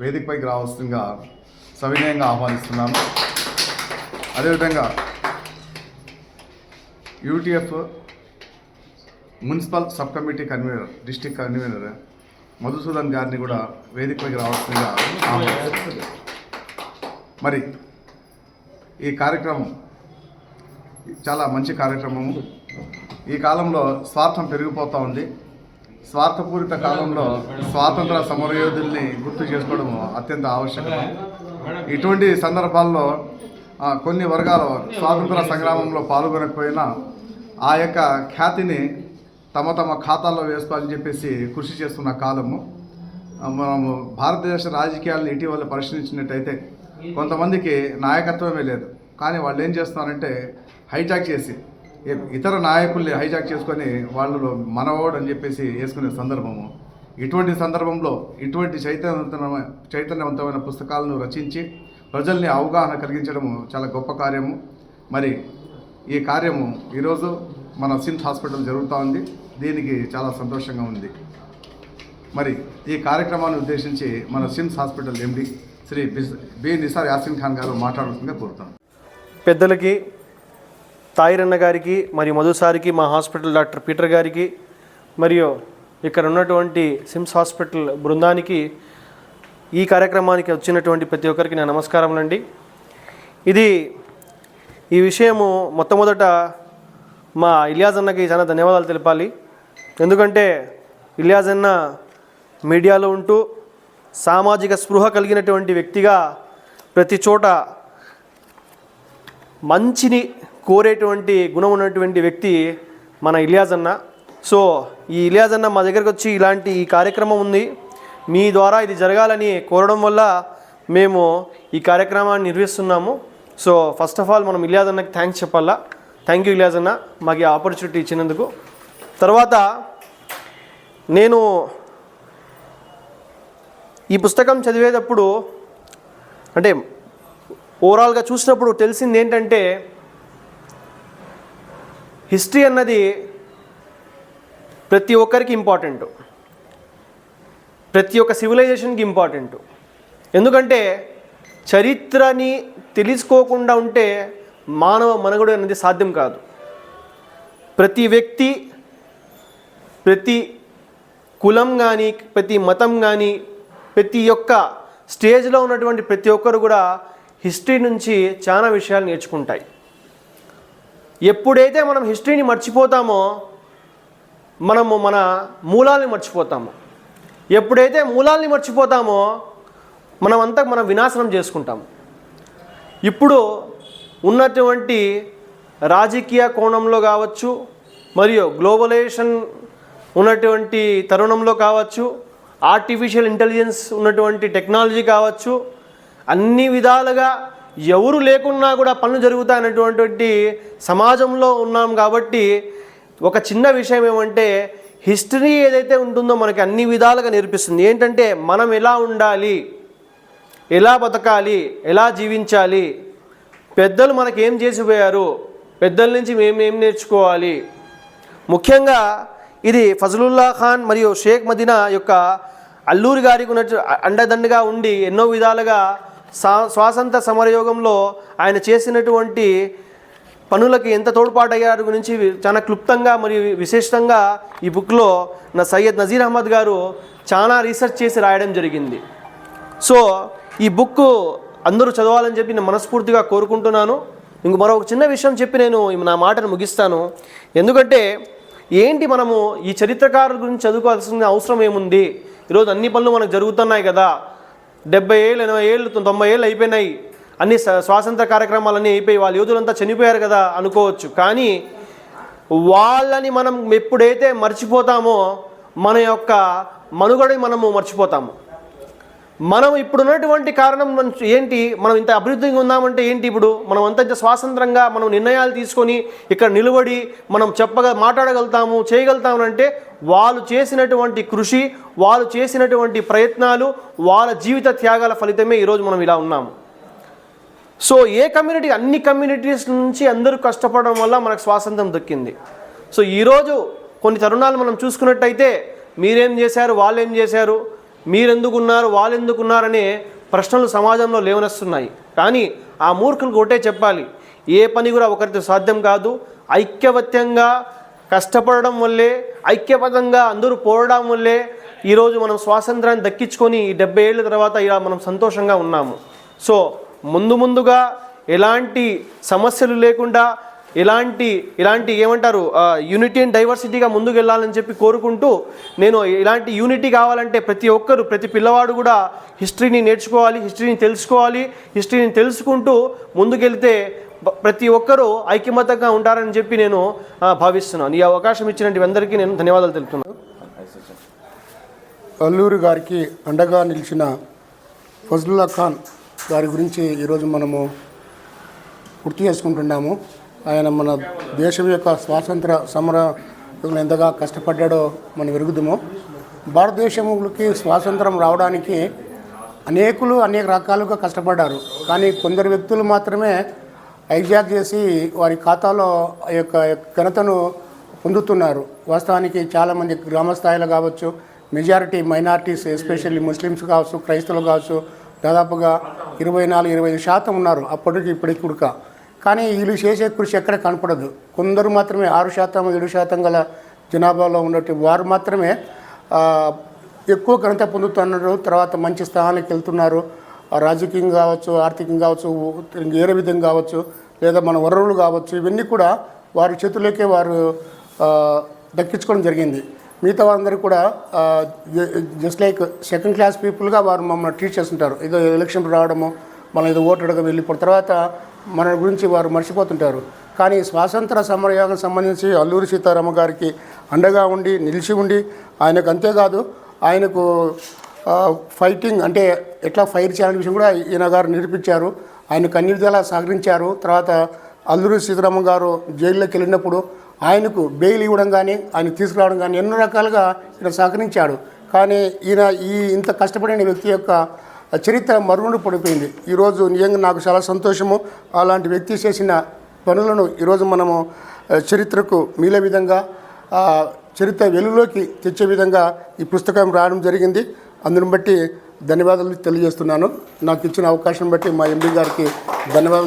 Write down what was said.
వేదికపైకి రావాల్సిందిగా సవినయంగా ఆహ్వానిస్తున్నాను. అదేవిధంగా UTF municipal sub committee convener district convener Madhusudan గారిని కూడా వేదికపైకి రావాల్సిందిగా మరి ఈ కార్యక్రమం చాలా మంచి కార్యక్రమము. ఈ కాలంలో స్వార్థం పెరిగిపోతూ ఉంది. స్వార్థపూరిత కాలంలో స్వాతంత్ర సమరయోధుల్ని గుర్తు చేసుకోవడం అత్యంత ఆవశ్యకత ఇటువంటి సందర్భాల్లో కొన్ని వర్గాలు స్వాతంత్ర సంగ్రామంలో పాల్గొనకపోయినా ఆ యొక్క ఖ్యాతిని తమ తమ ఖాతాల్లో వేసుకోవాలని చెప్పేసి కృషి చేస్తున్న కాలము మనము భారతదేశ రాజకీయాలను ఇటీవల పరిశీలించినట్టయితే కొంతమందికి నాయకత్వమే లేదు. కానీ వాళ్ళు ఏం చేస్తున్నారంటే హైజాక్ చేసి ఇతర నాయకుల్ని హైజాక్ చేసుకొని వాళ్ళు మనవాడు అని చెప్పేసి వేసుకునే సందర్భము. ఇటువంటి సందర్భంలో ఇటువంటి చైతన్యవంతమైన చైతన్యవంతమైన పుస్తకాలను రచించి ప్రజల్ని అవగాహన కలిగించడము చాలా గొప్ప కార్యము. మరి ఈ కార్యము ఈరోజు మన సిమ్స్ హాస్పిటల్ జరుగుతూ ఉంది. దీనికి చాలా సంతోషంగా ఉంది. మరి ఈ కార్యక్రమాన్ని ఉద్దేశించి మన సిమ్స్ హాస్పిటల్ ఎండి శ్రీ బిస్- బి. నిసార్ యాసిన్ ఖాన్ గారు మాట్లాడుతుందిగా కోరుతాను. పెద్దలకి తాయిరన్న గారికి మరియు మధుసారికి మా హాస్పిటల్ డాక్టర్ పీటర్ గారికి మరియు ఇక్కడ ఉన్నటువంటి సిమ్స్ హాస్పిటల్ బృందానికి ఈ కార్యక్రమానికి వచ్చినటువంటి ప్రతి ఒక్కరికి నా నమస్కారములండి ఇది ఈ విషయము మొట్టమొదట మా ఇలియాజ్ అన్నకి చాలా ధన్యవాదాలు తెలపాలి. ఎందుకంటే ఇలియాజ్ అన్న మీడియాలో ఉంటూ సామాజిక స్పృహ కలిగినటువంటి వ్యక్తిగా ప్రతి చోట మంచిని కోరేటువంటి గుణం ఉన్నటువంటి వ్యక్తి మన ఇలియాజ్ అన్న. సో ఈ ఇలియాజ్ అన్న మా దగ్గరకు వచ్చి ఇలాంటి ఈ కార్యక్రమం ఉంది. మీ ద్వారా ఇది జరగాలని కోరడం వల్ల మేము ఈ కార్యక్రమాన్ని నిర్వహిస్తున్నాము. సో ఫస్ట్ ఆఫ్ ఆల్ మనం ఇలియాజ్ అన్నకి థ్యాంక్స్ చెప్పాలా? థ్యాంక్ యూ ఇలియాజ్ అన్న. మాకు ఈ ఆపర్చునిటీ ఇచ్చినందుకు. తర్వాత నేను ఈ పుస్తకం చదివేటప్పుడు అంటే ఓవరాల్గా చూసినప్పుడు తెలిసింది ఏంటంటే హిస్టరీ అన్నది ప్రతి ఒక్కరికి ఇంపార్టెంట్. ప్రతి ఒక్క సివిలైజేషన్కి ఇంపార్టెంట్. ఎందుకంటే చరిత్రని తెలుసుకోకుండా ఉంటే మానవ మనుగడ అనేది సాధ్యం కాదు. ప్రతి వ్యక్తి ప్రతి కులం కానీ ప్రతి మతం కానీ ప్రతి ఒక్క స్టేజ్లో ఉన్నటువంటి ప్రతి ఒక్కరు కూడా హిస్టరీ నుంచి చాలా విషయాలు నేర్చుకుంటాయి. ఎప్పుడైతే మనం హిస్టరీని మర్చిపోతామో మనము మన మూలాల్ని మర్చిపోతాము. ఎప్పుడైతే మూలాల్ని మర్చిపోతామో మనమంతా మనం వినాశనం చేసుకుంటాము. ఇప్పుడు ఉన్నటువంటి రాజకీయ కోణంలో కావచ్చు మరియు గ్లోబలైజేషన్ ఉన్నటువంటి తరుణంలో కావచ్చు ఆర్టిఫిషియల్ ఇంటెలిజెన్స్ ఉన్నటువంటి టెక్నాలజీ కావచ్చు అన్ని విధాలుగా ఎవరు లేకున్నా కూడా పనులు జరుగుతాయనేటువంటి సమాజంలో ఉన్నాం కాబట్టి ఒక చిన్న విషయం ఏమంటే హిస్టరీ ఏదైతే ఉంటుందో మనకి అన్ని విధాలుగా నేర్పిస్తుంది. ఏంటంటే మనం ఎలా ఉండాలి? ఎలా బతకాలి? ఎలా జీవించాలి? పెద్దలు మనకి ఏం చేసిపోయారు? పెద్దల నుంచి మేము ఏం నేర్చుకోవాలి? ముఖ్యంగా ఇది ఫజలుల్లా ఖాన్ మరియు షేక్ మదీనా యొక్క అల్లూరి గారికి ఉన్నట్టు అండదండగా ఉండి ఎన్నో విధాలుగా స్వాతంత్ర సమరయోగంలో ఆయన చేసినటువంటి పనులకి ఎంత తోడ్పాటయ్యారు గురించి చాలా క్లుప్తంగా మరియు విశేషంగా ఈ బుక్లో నా సయ్యద్ నజీర్ అహ్మద్ గారు చాలా రీసెర్చ్ చేసి రాయడం జరిగింది. సో ఈ బుక్ అందరూ చదవాలని చెప్పి నేను మనస్ఫూర్తిగా కోరుకుంటున్నాను. ఇంక మరొక చిన్న విషయం చెప్పి నేను నా మాటను ముగిస్తాను. ఎందుకంటే ఏంటి మనము ఈ చరిత్రకారుల గురించి చదువుకోవాల్సిన అవసరం ఏముంది? ఈరోజు అన్ని పనులు మనకు జరుగుతున్నాయి కదా. డెబ్బై ఏళ్ళు ఎనభై ఏళ్ళు తొంభై ఏళ్ళు అయిపోయినాయి. అన్ని స్వాతంత్ర కార్యక్రమాలన్నీ అయిపోయి వాళ్ళ యోధులంతా చనిపోయారు కదా అనుకోవచ్చు. కానీ వాళ్ళని మనం ఎప్పుడైతే మర్చిపోతామో మన యొక్క మనుగడని మనము మర్చిపోతాము. మనం ఇప్పుడున్నటువంటి కారణం నుంచి ఏంటి? మనం ఇంత అభివృద్ధిగా ఉన్నామంటే ఏంటి ఇప్పుడు? మనం అంత స్వాతంత్రంగా మనం నిర్ణయాలు తీసుకొని ఇక్కడ నిలబడి మనం చెప్పగా మాట్లాడగలుగుతాము చేయగలుగుతామంటే వాళ్ళు చేసినటువంటి కృషి వాళ్ళు చేసినటువంటి ప్రయత్నాలు వాళ్ళ జీవిత త్యాగాల ఫలితమే ఈరోజు మనం ఇలా ఉన్నాము. సో ఏ కమ్యూనిటీ అన్ని కమ్యూనిటీస్ నుంచి అందరూ కష్టపడడం వల్ల మనకు స్వాతంత్రం దక్కింది. సో ఈరోజు కొన్ని తరుణాలు మనం చూసుకున్నట్టయితే మీరేం చేశారు వాళ్ళు ఏం చేశారు? మీరెందుకున్నారు వాళ్ళు ఎందుకున్నారనే ప్రశ్నలు సమాజంలో లేవనస్తున్నాయి. కానీ ఆ మూర్ఖులకు ఒకటే చెప్పాలి ఏ పని కూడా ఒకరితో సాధ్యం కాదు. ఐక్యవత్యంగా కష్టపడడం వల్లే ఐక్యపదంగా అందరూ పోవడం వల్లే ఈరోజు మనం స్వాతంత్రాన్ని దక్కించుకొని ఈ డెబ్బై ఏళ్ళ తర్వాత ఇలా మనం సంతోషంగా ఉన్నాము. సో ముందు ముందుగా ఎలాంటి సమస్యలు లేకుండా ఎలాంటి ఇలాంటి ఏమంటారు యూనిటీ అండ్ డైవర్సిటీగా ముందుకు వెళ్ళాలని చెప్పి కోరుకుంటూ నేను ఇలాంటి యూనిటీ కావాలంటే ప్రతి ఒక్కరు ప్రతి పిల్లవాడు కూడా హిస్టరీని నేర్చుకోవాలి హిస్టరీని తెలుసుకోవాలి హిస్టరీని తెలుసుకుంటూ ముందుకెళ్తే ప్రతి ఒక్కరూ ఐక్యమతంగా ఉంటారని చెప్పి నేను భావిస్తున్నాను. ఈ అవకాశం ఇచ్చినటువంటి అందరికీ నేను ధన్యవాదాలు తెలుపుతున్నాను. అల్లూరి గారికి అండగా నిలిచిన ఫజ్లుల్లా ఖాన్ గారి గురించి ఈరోజు మనము గుర్తు చేసుకుంటున్నాము. ఆయన మన దేశం యొక్క స్వాతంత్ర సమర ఎంతగా కష్టపడ్డాడో మనం ఎరుగుదాము భారతదేశంలోకి స్వాతంత్రం రావడానికి అనేకులు అనేక రకాలుగా కష్టపడ్డారు. కానీ కొందరు వ్యక్తులు మాత్రమే హైజాక్ చేసి వారి ఖాతాలో ఆ యొక్క ఘనతను పొందుతున్నారు. వాస్తవానికి చాలామంది గ్రామస్థాయిలో కావచ్చు మెజారిటీ మైనారిటీస్ ఎస్పెషల్లీ ముస్లిమ్స్ కావచ్చు క్రైస్తవులు కావచ్చు దాదాపుగా ఇరవై నాలుగు ఇరవై ఐదు శాతం ఉన్నారు. అప్పటికి ఇప్పటికి కుడక. కానీ వీళ్ళు చేసే కృషి ఎక్కడ కనపడదు. కొందరు మాత్రమే ఆరు శాతం ఏడు శాతం గల జనాభాలో ఉన్నట్టు వారు మాత్రమే ఎక్కువ ఘనత పొందుతున్నారు తర్వాత మంచి స్థానానికి వెళ్తున్నారు. రాజకీయంగా కావచ్చు ఆర్థికంగా కావచ్చు వేరే విధంగా కావచ్చు లేదా మన వనరులు కావచ్చు ఇవన్నీ కూడా వారి చేతుల్లోకే వారు దక్కించుకోవడం జరిగింది. మిగతా వారందరూ కూడా జస్ట్ లైక్ సెకండ్ క్లాస్ పీపుల్గా వారు మమ్మల్ని ట్రీట్ చేస్తుంటారు. ఏదో ఎలక్షన్ రావడము మనం ఏదో ఓటు అడగ వెళ్ళిపోయిన తర్వాత మన గురించి వారు మర్చిపోతుంటారు. కానీ స్వాతంత్ర సమరయోగం సంబంధించి అల్లూరి సీతారామ గారికి అండగా ఉండి నిలిచి ఉండి ఆయనకు అంతేకాదు ఆయనకు ఫైటింగ్ అంటే ఎట్లా ఫైర్ చేయాలనే విషయం కూడా ఈయన గారు నిరూపించారు. ఆయనకు అన్ని విధాలా సహకరించారు. తర్వాత అల్లూరి సీతారామ గారు జైల్లోకి వెళ్ళినప్పుడు ఆయనకు బెయిల్ ఇవ్వడం కానీ ఆయన తీసుకురావడం కానీ ఎన్నో రకాలుగా ఈయన సహకరించాడు. కానీ ఈయన ఈ ఇంత కష్టపడిన వ్యక్తి యొక్క ఆ చరిత్ర మరుగున పడిపోయింది. ఈరోజు నిజంగా నాకు చాలా సంతోషము. అలాంటి వ్యక్తి చేసిన పనులను ఈరోజు మనము చరిత్రకు మీలే విధంగా ఆ, చరిత్ర వెలుగులోకి తెచ్చే విధంగా ఈ పుస్తకం రావడం జరిగింది. అందుని బట్టి ధన్యవాదాలు తెలియజేస్తున్నాను. నాకు ఇచ్చిన అవకాశం బట్టి మా ఎంపీ గారికి ధన్యవాదాలు.